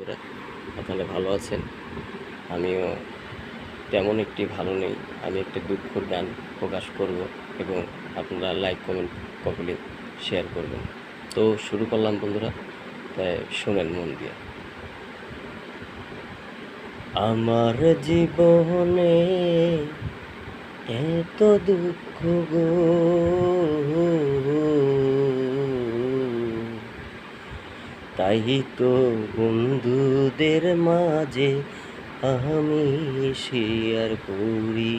বন্ধুরা, আপনারা ভালো আছেন? আমিও তেমন একটি ভালো নেই। আমি একটি দুঃখর গান প্রকাশ করব এবং আপনারা লাইক কমেন্ট কপলি শেয়ার করবেন। তো শুরু করলাম বন্ধুরা, তাই শোনেন মন দিয়ে। আমার জীবনে এত দুঃখ গো। তাই তো বন্ধুদের মাঝে আমি শেয়ার করি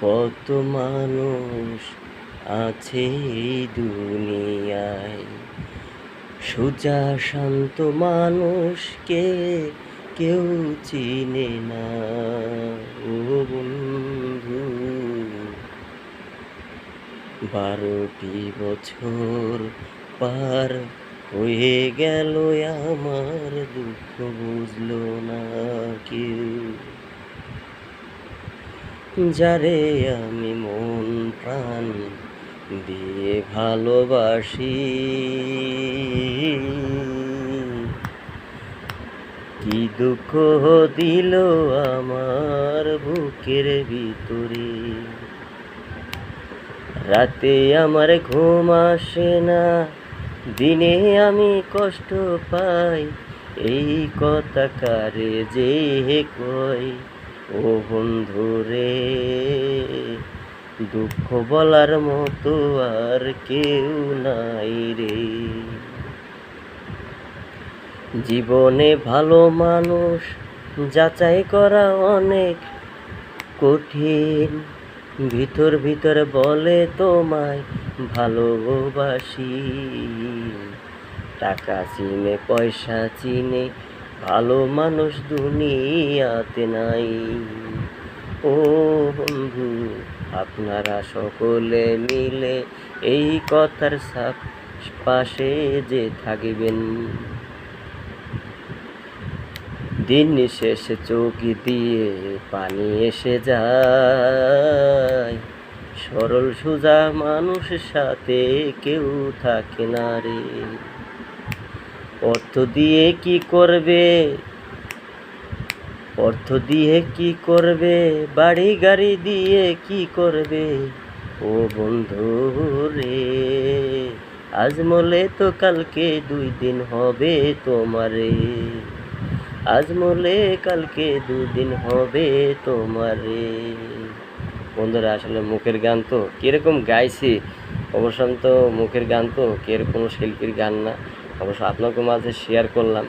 কত মানুষ আছে এই দুনিয়ায়, সোজা শান্ত মানুষকে কেউ চিনে না। ও বন্ধু, বারোটি বছর পার হয়ে গেল আমার দুঃখ বুঝলো না কেউ। যারে আমি মন প্রাণ দিয়ে ভালোবাসি, কি দুঃখ দিল আমার বুকের ভিতরে। রাতে আমার ঘুম আসে না দিনে আমি কষ্ট পাই, এই কথা কারে যে কই ও বন্ধু রে, দুঃখ বলার মতো আর কেউ নাই রে। জীবনে ভালো মানুষ যাচাই করা অনেক কঠিন, ভিতর ভিতর বলে তোমায় ভালোবাসি। টাকা চিনে, পয়সা চিনে, ভালো মানুষ দুনিয়াতে নাই। ও বন্ধু, আপনারা সকলে মিলে এই কথার সাপ পাশে যে থাকিবেন। দিন শেষে চৌকি দিয়ে পানি এসে যায়। সরল সোজা মানুষের সাথে কেউ থাকে না রে। অর্থ দিয়ে কি করবে? অর্থ দিয়ে কি করবে? বাড়ি গাড়ি দিয়ে কি করবে? ও বন্ধু রে, আজ মলে তো কালকে দুই দিন হবে তোমারে। আজ মলে কালকে দুদিন হবে তোমারে। বন্ধুরা, আসলে মুখের গান তো কীরকম গাইছি অবশ্য তো মুখের গান তো কের কোনো শিল্পীর গান না। অবশ্য আপনাকে মাঝে শেয়ার করলাম।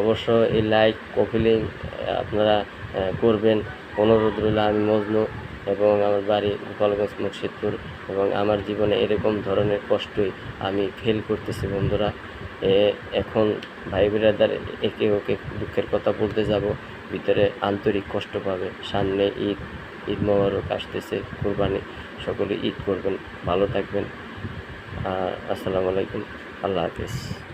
অবশ্য এই লাইক কপিলিং আপনারা করবেন। অনুরোধ রইল আমি মজনু এবং আমার বাড়ি গোপালগঞ্জ মুর্শিদপুর এবং আমার জীবনে এরকম ধরনের কষ্টই আমি ফেল করতেছি বন্ধুরা। এখন ভাই বিরাদার একে ওকে দুঃখের কথা বলতে যাব, ভিতরে আন্তরিক কষ্ট পাবে। সামনে ঈদ ঈদ মোবারক আসতেছে। কোরবানি সকলে ঈদ করবেন। ভালো থাকবেন। আর আসসালামু আলাইকুম। আল্লাহ হাফিজ।